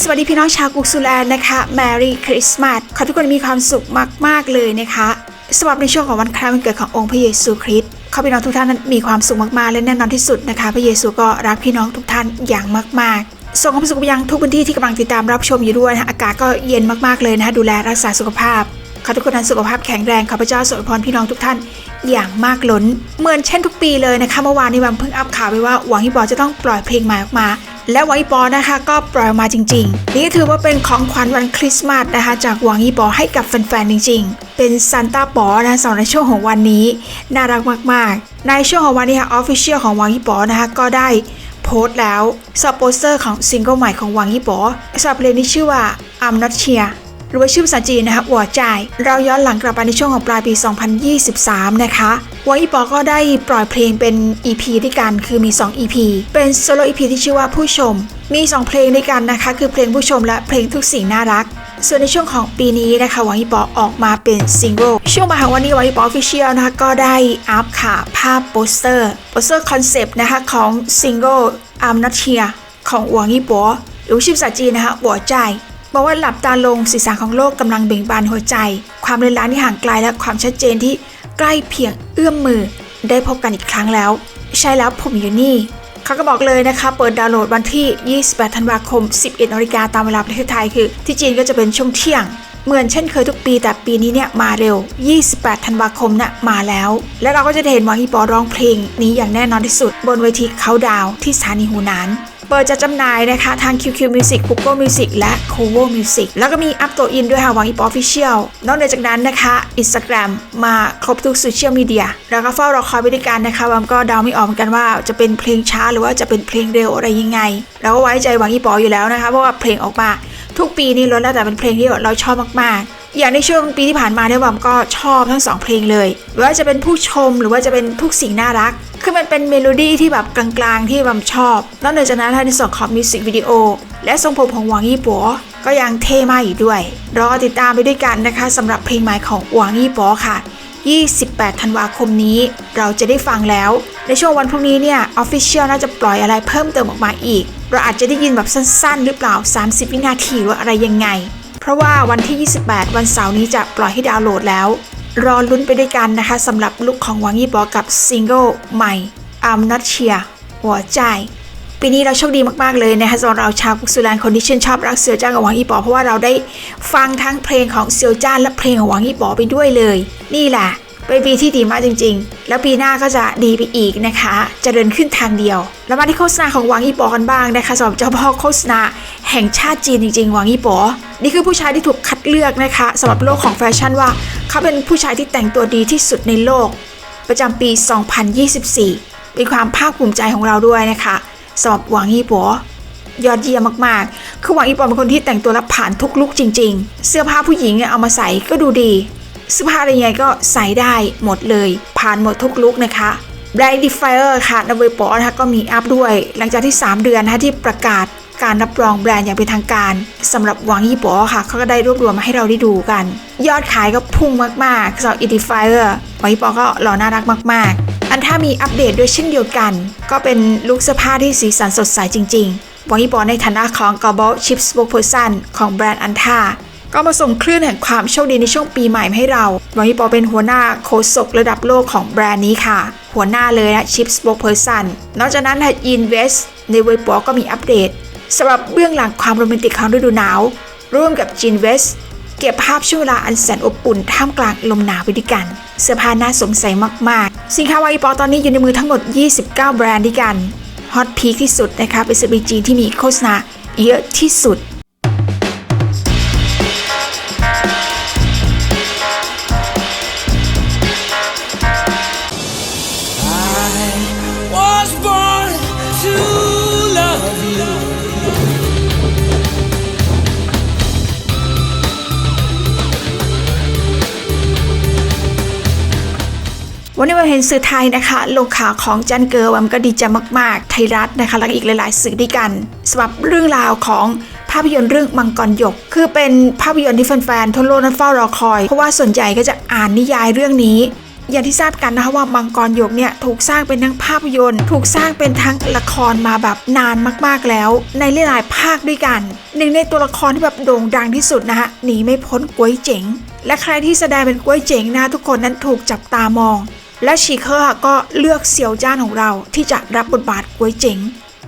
สวัสดีพี่น้องชาวกุกสุแลนนะคะแมรี่คริสต์มาสขอทุกคนมีความสุขมาก ๆ เลยนะคะสำหรับในช่วงของวันคล้ายวันเกิดขององค์พระเยซูคริสต์ขอพี่น้องทุกท่านนั้นมีความสุขมากๆและแน่นอนที่สุดนะคะ พระเยซูก็รักพี่น้องทุกท่านอย่างมาก ๆส่งความสุขไปยังทุกพื้นที่ที่กำลังติดตามรับชมอยู่ด้วยนะอากาศก็เย็นมากๆเลยนะคะดูแลรักษาสุขภาพ ขอทุกคนนั้นสุขภาพแข็งแรงข้าพเจ้าสวยพรพี่น้องทุกท่านอย่างมากล้น เหมือนเช่นทุกปีเลยนะคะ เมื่อวานนี้วันเพิ่งอัพข่าวไปว่าหวังฮิปปอจะต้องปล่อยเพลงใหม่ออกมา และหวังฮิปปอนะคะ ก็ปล่อยออกมาจริง ๆ นี่ถือว่าเป็นของขวัญวันคริสต์มาสนะคะ จากหวังฮิปปอให้กับแฟนๆจริง ๆ เป็นซันต้าปอนะสำหรับในช่วงของวันนี้ น่ารักมากๆ ในช่วงของวันนี้ค่ะออฟฟิเชียลของหวังฮิปปอนะคะก็ได้โพสต์แล้วสำหรับโปสเตอร์ของซิงเกิลใหม่ของหวังยี่ปอสำหรับเพลงนี้ชื่อว่า I'm Not Here หรือว่าชื่อภาษาจีนนะคะหัวใจ เราย้อนหลังกลับไปในช่วงของปลายปี 2023 นะคะวังยี่ปอก็ได้ปล่อยเพลงเป็น EP ด้วยกันคือมี 2 EP เป็นโซโล่ EP ที่ชื่อว่าผู้ชม มี 2 เพลงด้วยกันนะคะ คือเพลงผู้ชมและเพลงทุกสิ่งน่ารัก ส่วนในช่วงของปีนี้นะคะวังยี่ปอออกมาเป็นซิงเกิลช่วงมาของวันนี้วังยี่ปอออฟฟิเชียลนะคะก็ได้อัพค่ะภาพโปสเตอร์โปสเตอร์คอนเซปต์นะคะของซิงเกิล I'm Not Here ของวังยี่ปอหรือชื่อภาษาจีนนะคะหัวใจ บอกว่าหลับตาลงสีสันของโลกกำลังเบ่งบานหัวใจ ความเลือนล้างที่ห่างไกลและความชัดเจนที่ใกล้เพียงเอื้อมมือ ได้พบกันอีกครั้งแล้ว ใช่แล้วผมอยู่นี่เขาก็บอกเลยนะคะ เปิดดาวน์โหลดวันที่ 28 ธันวาคม 11นาฬิกาตามเวลาประเทศไทยคือ ที่จีนก็จะเป็นช่วงเที่ยง เหมือนเช่นเคยทุกปีแต่ปีนี้เนี่ยมาเร็ว 28 ธันวาคมน่ะมาแล้ว และเราก็จะเห็นหวังฮีปอร้องเพลงนี้อย่างแน่นอนที่สุด บนเวทีเขาดาวที่สถานีหูหนาน เปิดจะจำหน่ายนะคะ ทาง QQ Music Google Music และ Kovo Music แล้วก็มีอัปตัวอินด้วยค่ะวังอีปอ Official นอกเหนือจากนั้นนะคะ Instagram มาครบทุกโซเชียลมีเดียแล้วก็เฝ้ารอคอยไปด้วยกันนะคะวัมก็เดาไม่ออกเหมือนกันว่าจะเป็นเพลงช้าหรือว่าจะเป็นเพลงเร็วอะไรยังไง เราก็ไว้ใจวังอีปออยู่แล้วนะคะเพราะว่าเพลงออกมาทุกปีนี่ล้วนแล้วแต่เป็นเพลงที่เราชอบมากๆ อย่างในช่วงปีที่ผ่านมาเนี่ยวัมก็ชอบทั้งสองเพลงเลยไม่ว่าจะเป็นผู้ชมหรือว่าจะเป็นทุกสิ่งน่ารัก คือมันเป็นเมโลดี้ที่แบบกลางๆ ที่วัมชอบ นอกจากนั้นในส่วนของมิวสิกวิดีโอและทรงผมของหวังยี่ปัวก็ยังเท่มากอีกด้วยรอติดตามไปด้วยกันนะคะสำหรับเพลงใหม่ของหวังยี่ปัวค่ะ 28 ธันวาคมนี้เราจะได้ฟังแล้ว ในช่วงวันพรุ่งนี้เนี่ยออฟฟิเชียลน่าจะปล่อยอะไรเพิ่มเติมออกมาอีก เราอาจจะได้ยินแบบสั้นๆ หรือเปล่า 30 วินาทีหรืออะไรยังไง ราะว่าวันที่ 28 วันเสาร์นี้จะปล่อยให้ดาวน์โหลดแล้ว รอลุ้นไปด้วยกันนะคะสำหรับลุคของหวังยี่ปอกับซิงเกิลใหม่ I'm Not Here หัวใจปีนี้เราโชคดีมาก ๆ เลยนะคะสำหรับเราชาวกุกซูแลนคนที่ชื่นชอบรักเซียวจ้านกับหวังอีปอเพราะว่าเราได้ฟังทั้งเพลงของเซียวจ้านและเพลงของหวังอีปอไปด้วยเลย นี่แหละ เป็นปีที่ดีมากจริง ๆ แล้วปีหน้าก็จะดีไปอีกนะคะจะเดินขึ้นทางเดียว แล้วมาที่โฆษณาของหวังอีปอกันบ้างนะคะสำหรับเจ้าพ่อโฆษณาแห่งชาติจีนจริงๆหวังอีปอนี่คือผู้ชายที่ถูกคัดเลือกนะคะสำหรับโลกของแฟชั่นว่า เขาเป็นผู้ชายที่แต่งตัวดีที่สุดในโลก ประจำปี 2024 เป็นความภาคภูมิใจของเราด้วยนะคะสำหรับหวังยี่ปัวยอดเยี่ยมมากๆ คือหวังยี่ปัวเป็นคนที่แต่งตัวรับผ่านทุกลุกจริง ๆ เสื้อผ้าผู้หญิงเนี่ยเอามาใส่ก็ดูดี เสื้อผ้าอะไรยังไงก็ใส่ได้หมดเลย ผ่านหมดทุกลุกนะคะแบรนด์ดีไฟเออร์ค่ะในเว็บปอนะคะก็มีอัพด้วย หลังจากที่ 3 เดือนนะคะที่ประกาศการรับรองแบรนด์อย่างเป็นทางการสำหรับวังยี่ปัวค่ะ เขาก็ได้รวบรวมมาให้เราได้ดูกัน ยอดขายก็พุ่งมากๆสำหรับ Edifier วังยี่ปัวก็หล่อน่ารักมาก ๆ อันถ้ามีอัปเดตด้วยเช่นเดียวกัน ก็เป็นลุคเสื้อผ้าที่สีสันสดใสจริง ๆ วังยี่ปัวในฐานะของ Global Chief Spokesperson ของแบรนด์อันท่า ก็มาส่งคลื่นแห่งความโชคดีในช่วงปีใหม่ให้เรา วังยี่ปอเป็นหัวหน้าโคศกระดับโลกของแบรนด์นี้ค่ะ หัวหน้าเลยนะ Chief Spokesperson นอกจากนั้นยินเวสในเว็บปอก็มีอัปเดตสำหรับเบื้องหลังความโรแมนติกของฤดูหนาว ร่วมกับจินเวสเก็บภาพช่วงเวลาอันแสนอบอุ่นท่ามกลางลมหนาวไปด้วยกัน เสื้อผ้าน่าสงสัยมาก ๆ สินค้าวาอีปอตอนนี้อยู่ในมือทั้งหมด 29 แบรนด์ด้วยกัน ฮอตพีคที่สุดนะคะเป็นสบีจีนที่มีโฆษณาเยอะที่สุด วันนี้มาเห็นสื่อไทยนะคะลงข่าวของจันเกอร์วัมก็ดีใจมากๆ ไทยรัฐนะคะแล้วอีกหลาย ๆ สื่อด้วยกันสำหรับเรื่องราวของภาพยนตร์เรื่องมังกรหยก คือเป็นภาพยนตร์ที่แฟนๆทั่วโลกนั้นเฝ้ารอคอย เพราะว่าส่วนใหญ่ก็จะอ่านนิยายเรื่องนี้ อย่างที่ทราบกันนะคะว่ามังกรหยกเนี่ยถูกสร้างเป็นทั้งภาพยนตร์ ถูกสร้างเป็นทั้งละครมาแบบนานมากๆแล้ว ในหลายๆภาคด้วยกัน หนึ่งในตัวละครที่แบบโด่งดังที่สุดนะคะหนีไม่พ้นกวยเจ๋ง และใครที่แสดงเป็นกวยเจ๋งนะทุกคนนั้นถูกจับตามอง และชีเคอร์ก็เลือกเสี่ยวจ้านของเราที่จะรับบทบาทกวยเจ๋ง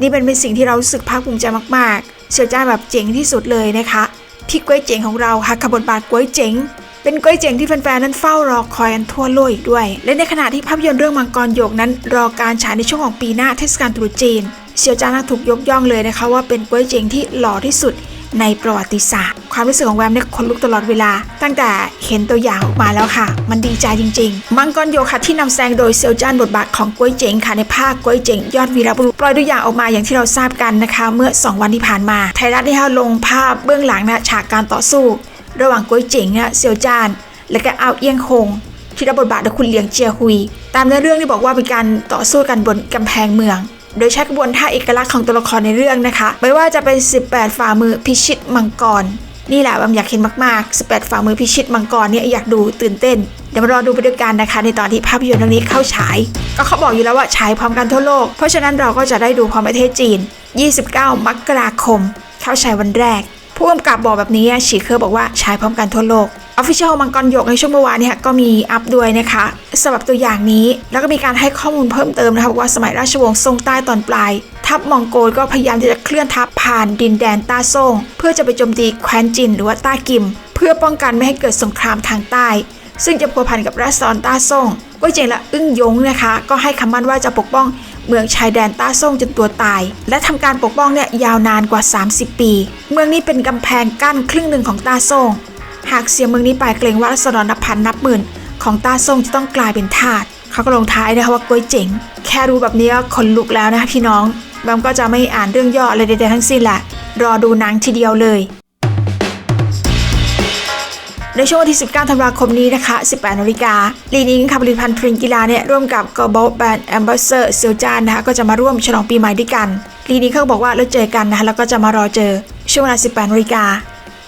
นี่เป็นเป็นสิ่งที่เราสึกภาคภูมิใจมากๆ เสี่ยวจ้านแบบเจ๋งที่สุดเลยนะคะ ที่กวยเจ๋งของเราค่ะกับบทบาทกวยเจ๋ง เป็นกวยเจ๋งที่แฟนๆนั้นเฝ้ารอคอยกันทั่วโลกอีกด้วย และในขณะที่ภาพยนตร์เรื่องมังกรหยกนั้น รอการฉายในช่วงของปีหน้าเทศกาลตรุษจีน เสี่ยวจ้านถูกยกย่องเลยนะคะ ว่าเป็นกวยเจ๋งที่หล่อที่สุด ในประวัติศาสตร์ ความรู้สึกของแวมเนี่ยขนลุกตลอดเวลา ตั้งแต่เห็นตัวอย่างออกมาแล้วค่ะ มันดีใจจริงๆ มังกรโยค่ะที่นำแสดงโดยเซียวจ้านบทบาทของกวยเจ๋งค่ะในภาคกวยเจ๋งยอดวีรบุรุษปล่อยตัวอย่างออกมาอย่างที่เราทราบกันนะคะ เมื่อ 2 วันที่ผ่านมา ไทยรัฐได้ลงภาพเบื้องหลังนะฉากการต่อสู้ ระหว่างกวยเจ๋งนะเซียวจ้าน และก็เอาเอียงคงที่รับบทบาทโดยคุณเลียงเจียฮุย ตามเนื้อเรื่องที่บอกว่าเป็นการต่อสู้กันบนกำแพงเมือง โดยใช้กระบวนท่าเอกลักษณ์ของตัวละครในเรื่องนะคะ ไม่ว่าจะเป็น 18 ฝ่ามือพิชิตมังกร นี่แหละบำอยากเห็นมากๆ 18 ฝ่ามือพิชิตมังกรเนี่ยอยากดูตื่นเต้น เดี๋ยวมารอดูไปด้วยกันนะคะ ในตอนที่ภาพยนตร์เรื่องนี้เข้าฉาย ก็เขาบอกอยู่แล้วว่าฉายพร้อมกันทั่วโลก เพราะฉะนั้นเราก็จะได้ดูพร้อมประเทศจีน 29 มกราคม เข้าฉายวันแรก ผู้กำกับบอกแบบนี้ฉีเคอร์บอกว่าฉายพร้อมกันทั่วโลก ออฟฟิเชียลมังกรหยกในช่วงเมื่อวานเนี่ยก็มีอัพด้วยนะคะสำหรับตัวอย่างนี้ แล้วก็มีการให้ข้อมูลเพิ่มเติมนะคะบอกว่าสมัยราชวงศ์ซ่งใต้ตอนปลาย ทัพมองโกลก็พยายามที่จะเคลื่อนทัพผ่านดินแดนต้าซ่ง เพื่อจะไปโจมตีแคว้นจินหรือว่าต้ากิม เพื่อป้องกันไม่ให้เกิดสงครามทางใต้ ซึ่งจะพัวพันกับราษฎรต้าซ่งก้วยเจงละอึ้งยงนะคะ ก็ให้คำมั่นว่าจะปกป้องเมืองชายแดนต้าซ่งจนตัวตาย และทำการปกป้องเนี่ยยาวนานกว่า 30 ปี เมืองนี้เป็นกำแพงกั้นครึ่งหนึ่งของต้าซ่ง หากเสียเมืองนี้ไปเกรงว่ารัษฎรนับพันนับหมื่น ของตาซ่งจะต้องกลายเป็นทาสเขาก็ลงท้ายนะคะว่าก้วยเจ๋ง แค่รู้แบบนี้ก็ขนลุกแล้วนะคะพี่น้องแบมก็จะไม่อ่านเรื่องย่ออะไรใดๆทั้งสิ้นแหละ รอดูหนังทีเดียวเลยในช่วงวันที่ 19 ธันวาคมนี้นะคะ 18 นาฬิกา ลีนิงค่ะผลิตภัณฑ์พริงกีฬาเนี่ยร่วมกับ Global Brand Ambassador เซียวจานนะคะก็จะมาร่วมฉลองปีใหม่ด้วยกัน ลีนิงเขาบอกว่าเราเจอกันนะคะแล้วก็จะมารอเจอ ช่วงเวลา 18 นาฬิกา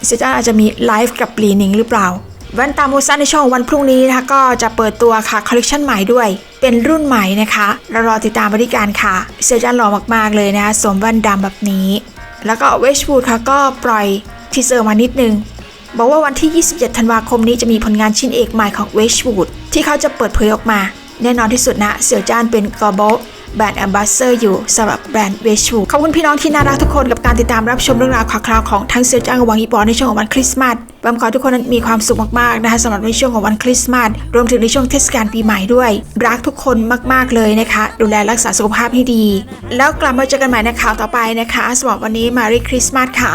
เซจ้านอาจจะมีไลฟ์กับลีนิงหรือเปล่าแว่นตาโมซันในช่วงวันพรุ่งนี้นะคะก็จะเปิดตัวค่ะคอลเลคชันใหม่ด้วย เป็นรุ่นใหม่นะคะเรารอติดตามบริการค่ะเซจ้านหล่อมากๆเลยนะคะสวมแว่นดำแบบนี้ แล้วก็เวชบูดค่ะก็ปล่อยทีเซอร์มานิดนึง บอกว่าวันที่ 27 ธันวาคมนี้จะมีผลงานชิ้นเอกใหม่ของ w e s h w o o d ที่เขาจะเปิดเผยออกมา แน่นอนที่สุดนะเสี่ยวจ้านเป็นกอบ global brand ambassador อยู่สำหรับแบรนด์ w e s h w o o d ขอบคุณพี่น้องที่น่ารักทุกคนกับการติดตามรับชมเรื่องราวข่าวคราวของทั้งเสี่ยวจ้านกับวังอีปอในช่วงของวันคริสต์มาสบัมขอทุกคนนั้นมีความสุขมากๆนะคะสำหรับในช่วงของวันคริสต์มาสรวมถึงในช่วงเทศกาลปีใหม่ด้วย รักทุกคนมากๆเลยนะคะ ดูแลรักษาสุขภาพให้ดี แล้วกลับมาเจอกันใหม่ในข่าวต่อไปนะคะสำหรับวันนี้ Merry Christmas ค่ะ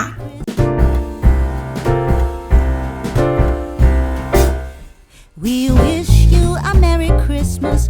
We wish you a Merry Christmas.